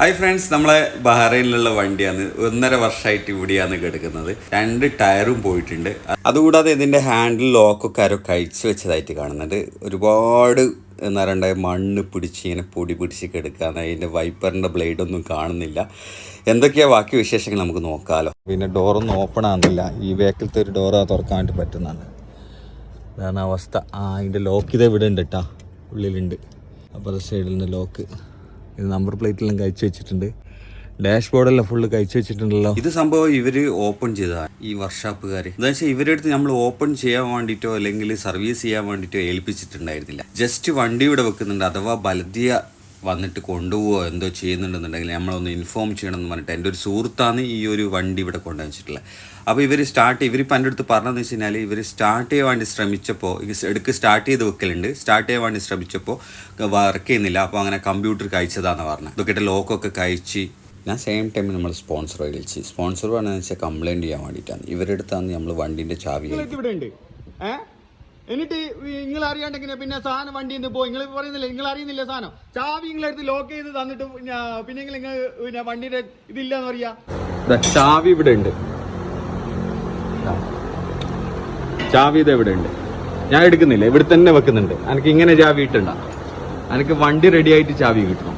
Hi friends നമ്മളെ ബഹ്റൈനിലുള്ള വണ്ടിയാണ്. ഒന്നര വർഷമായിട്ട് ഇവിടെയാണ് കിടക്കുന്നത്. രണ്ട് ടയറും പോയിട്ടുണ്ട്. അതുകൂടാതെ ഇതിന്റെ ഹാൻഡിൽ ലോക്കൊക്കെ ആരോ കഴിച്ചു വെച്ചതായിട്ട് കാണുന്നുണ്ട്. ഒരുപാട് എന്താ പറയണ്ടേ മണ്ണ് പിടിച്ച് ഇങ്ങനെ പൊടി പിടിച്ച് കിടക്കാന്ന് അതിന്റെ വൈപ്പറിന്റെ ബ്ലേഡ് ഒന്നും കാണുന്നില്ല. എന്തൊക്കെയാണ് ബാക്കി വിശേഷങ്ങൾ നമുക്ക് നോക്കാമല്ലോ പിന്നെ ഡോറൊന്നും ഓപ്പൺ ആകുന്നില്ല ഈ വേക്കിലത്തെ ഒരു ഡോറ് തുറക്കാൻ വേണ്ടി പറ്റുന്നതാണ്. അതാണ് അവസ്ഥ. ആ അതിന്റെ ലോക്ക് ഇത് ഇവിടെ ഉണ്ട് കേട്ടാ ഉള്ളിലുണ്ട്. അപ്പുറത്തെ സൈഡിൽ നിന്ന് ലോക്ക് ഇത് നമ്പർ പ്ലേറ്റിലും കഴിച്ചു വെച്ചിട്ടുണ്ട്. ഡാഷ് ബോർഡെല്ലാം ഫുള്ള് കഴിച്ചു വെച്ചിട്ടുണ്ടല്ലോ. ഇത് സംഭവം ഇവർ ഓപ്പൺ ചെയ്തതാണ് ഈ വർക്ക്ഷോപ്പുകാർ എന്താ വെച്ചാൽ ഇവരുടെ അടുത്ത് നമ്മൾ ഓപ്പൺ ചെയ്യാൻ വേണ്ടിയിട്ടോ അല്ലെങ്കിൽ സർവീസ് ചെയ്യാൻ വേണ്ടിയിട്ടോ ഏൽപ്പിച്ചിട്ടുണ്ടായിരുന്നില്ല. ജസ്റ്റ് വണ്ടി ഇവിടെ വെക്കുന്നുണ്ട് അഥവാ ബലദിയ വന്നിട്ട് കൊണ്ടുപോവോ എന്തോ ചെയ്യുന്നുണ്ടെന്നുണ്ടെങ്കിൽ നമ്മളൊന്ന് ഇൻഫോം ചെയ്യണം എന്ന് പറഞ്ഞിട്ട് എന്റെ ഒരു സുഹൃത്താണ് ഈ ഒരു വണ്ടി ഇവിടെ കൊണ്ടുവച്ചിട്ടുള്ളത് അപ്പോൾ ഇവർ സ്റ്റാർട്ട് ഇവരിപ്പോൾ എന്റെ അടുത്ത് പറഞ്ഞതെന്ന് വെച്ച് കഴിഞ്ഞാൽ ഇവർ സ്റ്റാർട്ട് ചെയ്യാൻ വേണ്ടി ശ്രമിച്ചപ്പോൾ എടുക്ക് സ്റ്റാർട്ട് ചെയ്ത് വെക്കലുണ്ട്. സ്റ്റാർട്ട് ചെയ്യാൻ വേണ്ടി ശ്രമിച്ചപ്പോൾ വർക്ക് ചെയ്യുന്നില്ല. അപ്പോൾ അങ്ങനെ കമ്പ്യൂട്ടർ കഴിച്ചതാണെന്ന് പറഞ്ഞത്. ഇതൊക്കെ ലോക്കൊക്കെ കഴിച്ച് ഞാൻ സെയിം ടൈമിൽ നമ്മൾ സ്പോൺസർ വിളിച്ച്. സ്പോൺസർ പറഞ്ഞതെന്ന് വെച്ചാൽ കംപ്ലയിന്റ് ചെയ്യാൻ വേണ്ടിയിട്ടാണ്. ഇവരുടെ അടുത്താണ് നമ്മൾ വണ്ടീന്റെ ചാവി ഇവിടെ ഉണ്ട് എന്നിട്ട് നിങ്ങൾ അറിയാണ്ടെങ്കിൽ പിന്നെ സാധനം വണ്ടി നിന്ന് പോയി. നിങ്ങൾ പറയുന്നില്ല? നിങ്ങൾ അറിയുന്നില്ല സാധനം? ചാവി നിങ്ങളെടുത്ത് ലോക്ക് ചെയ്ത് തന്നിട്ട് പിന്നെ പിന്നെ നിങ്ങൾ പിന്നെ വണ്ടിയുടെ ഇതില്ലെന്ന് പറയാ? ചാവി ഇവിടെ ഉണ്ട്. ചാവി ഇത് ഇവിടെ ഉണ്ട്. ഞാൻ എടുക്കുന്നില്ല? ഇവിടെ തന്നെ വെക്കുന്നുണ്ട്. എനിക്ക് ഇങ്ങനെ ചാവി ഇട്ടണ്ട. എനിക്ക് വണ്ടി റെഡി ആയിട്ട് ചാവി കിട്ടണം.